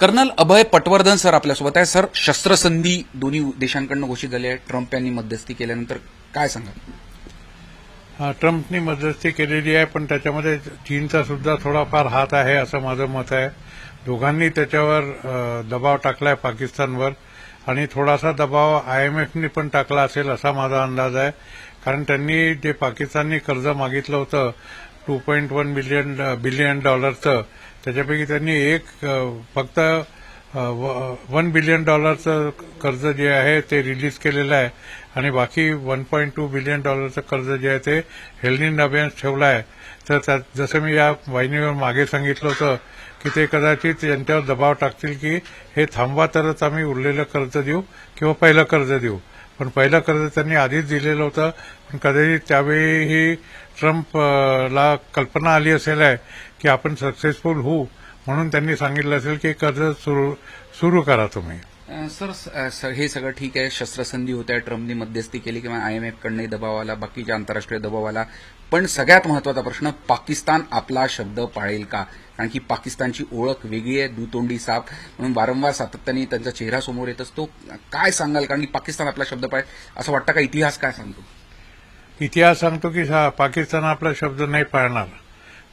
Colonel अभय Patwardhan sir आपल्यासोबत आहे sir शस्त्रसंधी दोन्ही देशांकडनं घोषित झाली आहे. ट्रम्प यांनी मध्यस्थी केल्यानंतर काय सांगा हा, ट्रम्पनी मध्यस्थी केलेली आहे पण त्याच्यामध्ये चीनचा सुद्धा थोडाफार हात आहे असं माझं मत आहे. दोघांनी त्याच्यावर दबाव टाकलाय पाकिस्तानवर आणि थोडासा दबाव आयएमएफनी पण टाकला असेल असा माझा अंदाज आहे. कारण त्यांनी जे पाकिस्ताननी कर्ज मागितलं होतं two point one billion billion डॉलरचं त्याच्यापैकी त्यांनी एक फक्त वन बिलियन डॉलरचं कर्ज जे आहे ते रिलीज केलेलं आहे. आणि बाकी वन पॉईंट टू बिलियन डॉलरचं कर्ज जे आहे ते हेल्डिंग अभ्यास ठेवलं आहे. तर त्यात जसं मी या वाहिनीवर मागे सांगितलं होतं की ते कदाचित यांच्यावर दबाव टाकतील की हे थांबवा तरच आम्ही उरलेलं कर्ज देऊ किंवा पहिलं कर्ज देऊ. पण पहिलं कर्ज त्यांनी आधीच दिलेलं होतं. पण कदाचित त्यावेळी ट्रम्पला कल्पना आली असेल आहे की आपण सक्सेसफुल होऊ म्हणून त्यांनी सांगितलं असेल की कर्ज सुरू सुरू करा तुम्ही. सर सर हे सगळं ठीक आहे. शस्त्रसंधी होत आहे ट्रम्पनी मध्यस्थी केली किंवा आयएमएफ कडनंही दबाव आला बाकीच्या आंतरराष्ट्रीय दबाव आला पण सगळ्यात महत्त्वाचा प्रश्न पाकिस्तान आपला शब्द पाळेल का? कारण की पाकिस्तानची ओळख वेगळी आहे दुतोंडी साप. म्हणून वारंवार सातत्याने त्यांचा चेहरा समोर येत असतो. काय सांगाल? कारण की पाकिस्तान आपला शब्द पाळेल. असं वाटतं का इतिहास काय सांगतो? इतिहास सांगतो की पाकिस्तान आपला शब्द नाही पाळणार.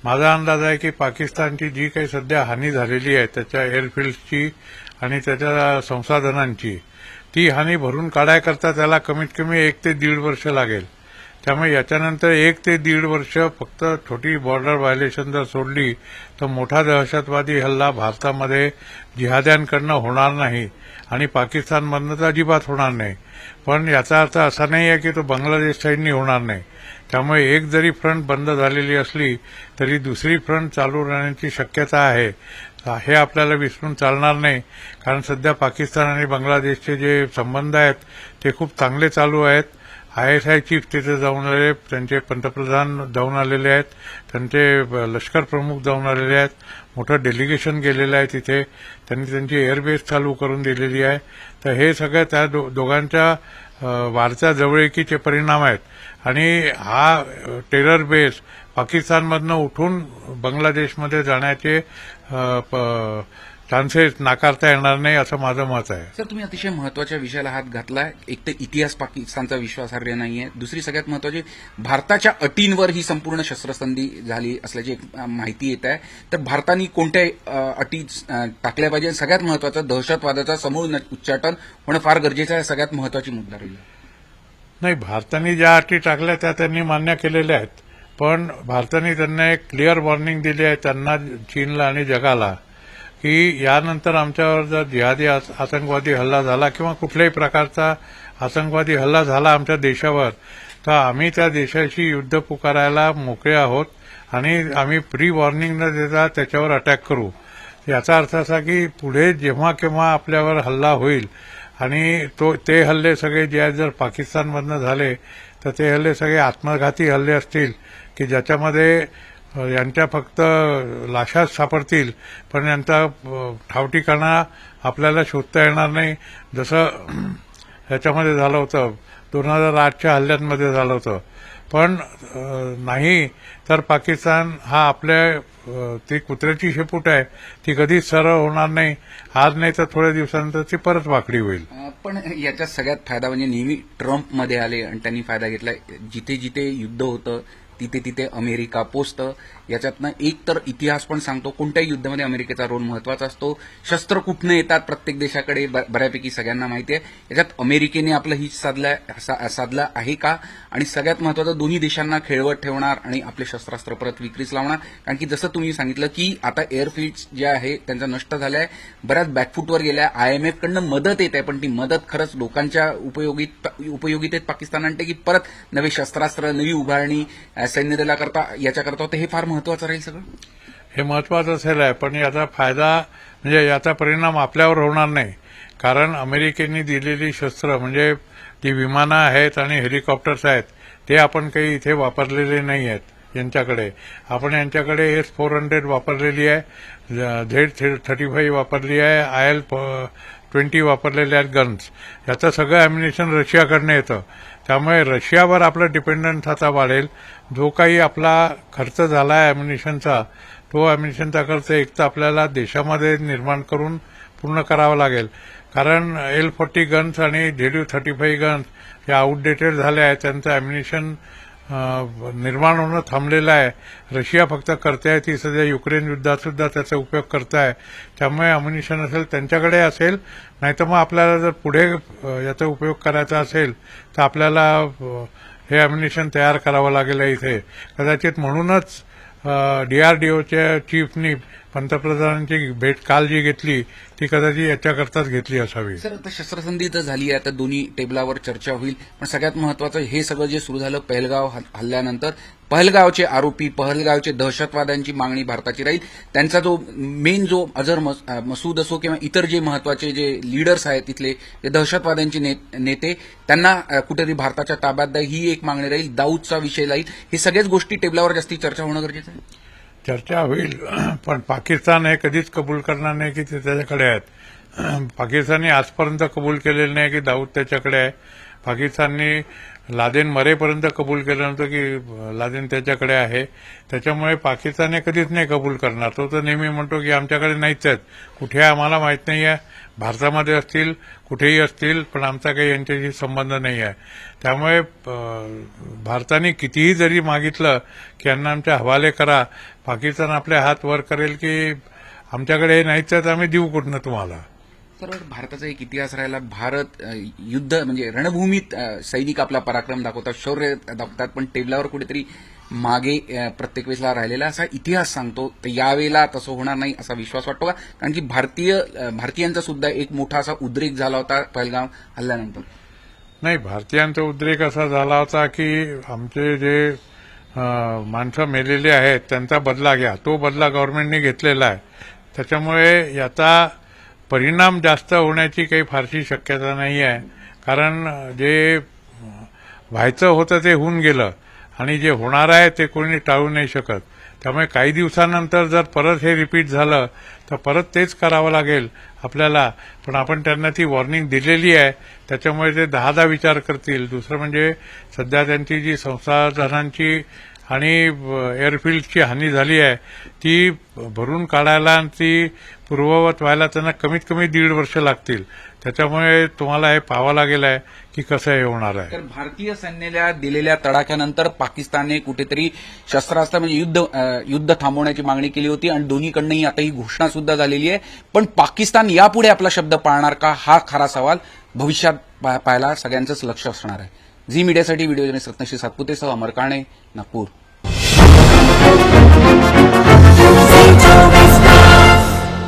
माझा अंदाज आहे की पाकिस्तानची जी काही सध्या हानी झालेली आहे त्याच्या एअरफिल्डची आणि त्याच्या संसाधनांची ती हानी भरून काढायकरता त्याला कमीत कमी एक ते दीड वर्ष लागेल. त्यामुळे याच्यानंतर एक ते दीड वर्ष फक्त छोटी बॉर्डर व्हायलेशन जर सोडली तर मोठा दहशतवादी हल्ला भारतामध्ये जिहाद्यांकडनं होणार नाही आणि पाकिस्तानमधनं तर अजिबात होणार नाही. पण याचा अर्थ असा नाही आहे की तो बांगलादेश साईडनी होणार नाही. त्यामुळे एक जरी फ्रंट बंद झालेली असली तरी दुसरी फ्रंट चालू राहण्याची शक्यता आहे. हे आपल्याला विसरून चालणार नाही. कारण सध्या पाकिस्तान आणि बांगलादेशचे जे संबंध आहेत ते खूप चांगले चालू आहेत. आय एस आय चीफ तिथे जाऊन आले त्यांचे पंतप्रधान जाऊन आलेले आहेत त्यांचे लष्कर प्रमुख जाऊन आलेले आहेत मोठं डेलिगेशन गेलेलं आहे तिथे त्यांनी त्यांची एअरबेस चालू करून दिलेली आहे. तर हे सगळं त्या दो- दोघांच्या वारच्या जवळकीचे परिणाम आहेत. आणि हा टेरर बेस पाकिस्तानमधनं उठून बांगलादेशमध्ये जाण्याचे चान्सेस नाकारता येणार नाही असं माझं मत आहे. सर तुम्ही अतिशय महत्त्वाच्या विषयाला हात घातलाय. एक तर इतिहास पाकिस्तानचा विश्वासार्ह नाहीये. दुसरी सगळ्यात महत्वाची भारताच्या अटींवर ही संपूर्ण शस्त्रसंधी झाली असल्याची एक माहिती येत आहे. तर भारताने कोणत्या अटी टाकल्या पाहिजे. सगळ्यात महत्वाचं दहशतवादाचा समूळ उच्चाटन होणं फार गरजेचं आहे. सगळ्यात महत्वाची मुद्दा राहील. नाही भारताने ज्या अटी टाकल्या त्या त्यांनी मान्य केलेल्या आहेत. पण भारताने त्यांना एक क्लिअर वॉर्निंग दिली आहे. त्यांना चीनला आणि जगाला. की यानंतर आमच्यावर जर जिहादी आतंकवादी हल्ला झाला किंवा कुठल्याही प्रकारचा आतंकवादी हल्ला झाला आमच्या देशावर तर आम्ही त्या देशाशी युद्ध पुकारायला मोकळे आहोत आणि आम्ही प्री वॉर्निंग न देता त्याच्यावर अटॅक करू. याचा अर्थ असा की पुढे जेव्हा केव्हा आपल्यावर हल्ला होईल आणि तो ते हल्ले सगळे जे जर पाकिस्तानमधनं झाले तर ते हल्ले सगळे आत्मघाती हल्ले असतील की ज्याच्यामध्ये यांच्या फक्त लाशाच सापडतील पण यांचा ठावठिकाणा आपल्याला शोधता येणार नाही. जसं ह्याच्यामध्ये झालं होतं दोन हजार आठच्या हल्ल्यांमध्ये झालं होतं. पण नाही तर पाकिस्तान हा आपल्या ती कुत्र्याची शेपूट आहे. ती कधीच सरळ होणार नाही. आज नाही तर थोड्या दिवसानंतर ती परत वाकडी होईल. पण याचा सगळ्यात फायदा म्हणजे नेहमी ट्रम्पमध्ये आले आणि त्यांनी फायदा घेतला. जिथे जिथे युद्ध होतं तिथे तिथे अमेरिका पोचतं. याच्यातनं एक तर इतिहास पण सांगतो कोणत्याही युद्धामध्ये अमेरिकेचा रोल महत्त्वाचा असतो. शस्त्र कुठनं येतात प्रत्येक देशाकडे ब- बऱ्यापैकी सगळ्यांना माहिती आहे याच्यात अमेरिकेने आपलं हित साधलं सा- साधलं आहे का? आणि सगळ्यात महत्वाचं दोन्ही देशांना खेळवत ठेवणार आणि आपले शस्त्रास्त्र परत विक्रीस लावणार. कारण की जसं तुम्ही सांगितलं की आता एअरफील्ड जे आहे त्यांचा नष्ट झालाय. बऱ्याच बॅकफूटवर गेल्या. आयएमएफ कडनं मदत येत आहे पण ती मदत खरंच लोकांच्या उपयोगित उपयोगितेत पाकिस्तान आणते की परत नवे शस्त्रास्त्र नवी उभारणी सैन्य दलाकरता याच्याकरता होतं हे फार महत्वाचं राहील सगळं? हे महत्वाचं असेल आहे पण याचा फायदा म्हणजे याचा परिणाम आपल्यावर होणार नाही. कारण अमेरिकेने दिलेली शस्त्र म्हणजे ती विमानं आहेत आणि हेलिकॉप्टर्स आहेत ते आपण काही इथे वापरलेले नाही आहेत यांच्याकडे. आपण यांच्याकडे एस फोर हंड्रेड वापरलेली आहे. झेड थर्टी फाईव्ह वापरली आहे आय एल ट्वेंटी वापरलेले आहेत गन्स याचं सगळं अम्युनेशन रशियाकडनं येतं. त्यामुळे रशियावर आपलं डिपेंडन्स आता वाढेल. जो काही आपला खर्च झाला आहे अम्युनिशनचा तो अम्युनिशनचा खर्च एक तर आपल्याला देशामध्ये निर्माण करून पूर्ण करावा लागेल. कारण एल फोर्टी गन्स आणि Z U thirty five guns या आउटडेटेड झाल्या आहेत त्यांचं अम्युनिशन निर्माण होणं थांबलेलं आहे. रशिया फक्त करते ती सध्या युक्रेन युद्धात सुद्धा त्याचा उपयोग करताय. त्यामुळे अम्युनिशन असेल त्यांच्याकडे असेल नाहीतर मग आपल्याला जर पुढे याचा उपयोग करायचा असेल तर आपल्याला हे अम्युनिशन तयार करावं लागेल इथे. कदाचित म्हणूनच डीआरडीओच्या चीफनी पंतप्रधानांची भेट काल जी घेतली ती कदाचित याच्याकरताच घेतली असावी. सर आता शस्त्रसंधी तर झाली आहे आता दोन्ही टेबलावर चर्चा होईल. पण सगळ्यात महत्वाचं हे सगळं जे सुरू झालं पहलगाव हल्ल्यानंतर पहलगावचे आरोपी पहलगावचे दहशतवाद्यांची मागणी भारताची राहील. त्यांचा जो मेन जो अजर मस- मसूद असो किंवा इतर जे महत्त्वाचे जे लीडर्स आहेत तिथले जे दहशतवाद्यांचे नेते त्यांना कुठेतरी भारताच्या ताब्यात द्या ही एक मागणी राहील. दाऊदचा विषय राहील. हे सगळ्याच गोष्टी टेबलावर जास्ती चर्चा होणं गरजेचं आहे. चर्चा होईल. पण पाकिस्तान हे कधीच कबूल करणार नाही की ते त्याच्याकडे आहेत. पाकिस्तानने आजपर्यंत कबूल केलेलं नाही की दाऊद त्याच्याकडे आहे. पाकिस्तानने लादेन मरेपर्यंत कबूल केलं नव्हतं की लादेन त्याच्याकडे आहे. त्याच्यामुळे पाकिस्तान हे कधीच नाही कबूल करणार. तो तर नेहमी म्हणतो की आमच्याकडे नाहीच आहेत. कुठे आम्हाला माहीत नाही आहे. भारतामध्ये असतील कुठेही असतील पण आमचा काही यांच्याशी संबंध नाही आहे. त्यामुळे भारताने कितीही जरी मागितलं की यांना आमच्या हवाले करा. पाकिस्तान आपले हात वर करेल की आमच्याकडे हे नाहीच आहेत. आम्ही देऊ कुठनं तुम्हाला? तर भारताचा एक इतिहास राहिला. भारत युद्ध म्हणजे रणभूमीत सैनिक आपला पराक्रम दाखवतात शौर्य दाखवतात पण टेबलावर कुठेतरी मागे प्रत्येक वेळेला राहिलेला असा इतिहास सांगतो. तर यावेळेला तसं होणार नाही असा विश्वास वाटतो का? कारण की भारतीय भारतीयांचा सुद्धा एक मोठा असा उद्रेक झाला होता पहलगाव हल्ल्यानंतर. नाही भारतीयांचा उद्रेक असा झाला होता की आमचे जे माणसं मेलेली आहेत त्यांचा बदला घ्या. तो बदला गव्हर्नमेंटने घेतलेला आहे. त्याच्यामुळे याचा परिणाम जास्त होण्याची काही फारशी शक्यता नाही आहे. कारण जे व्हायचं होतं ते होऊन गेलं. आणि जे होणार आहे ते कोणी टाळू नाही शकत. त्यामुळे काही दिवसानंतर जर परत हे रिपीट झालं तर परत तेच करावं लागेल आपल्याला. पण आपण त्यांना ती वॉर्निंग दिलेली आहे. त्याच्यामुळे ते दहादा विचार करतील. दुसरं म्हणजे सध्या त्यांची जी संसाधनांची आणि एअरफील्डची हानी झाली आहे ती भरून काढायला आणि ती पूर्ववत व्हायला त्यांना कमीत कमी दीड वर्ष लागतील. त्याच्यामुळे तुम्हाला हे पाहावं लागेल आहे की कसं हे होणार आहे. तर भारतीय सैन्याला दिलेल्या तडाख्यानंतर पाकिस्तानने कुठेतरी शस्त्रास्त्र म्हणजे युद्ध युद्ध थांबवण्याची मागणी केली होती आणि दोन्हीकडनंही आता ही घोषणा सुद्धा झालेली आहे. पण पाकिस्तान यापुढे आपला शब्द पाळणार का हा खरा सवाल भविष्यात पा- पाहायला सगळ्यांचंच लक्ष असणार आहे. झी मीडियासाठी व्हिडिओ जर्नलिस्ट रत्नश्री सातपुतेसह अमर काणे नागपूर.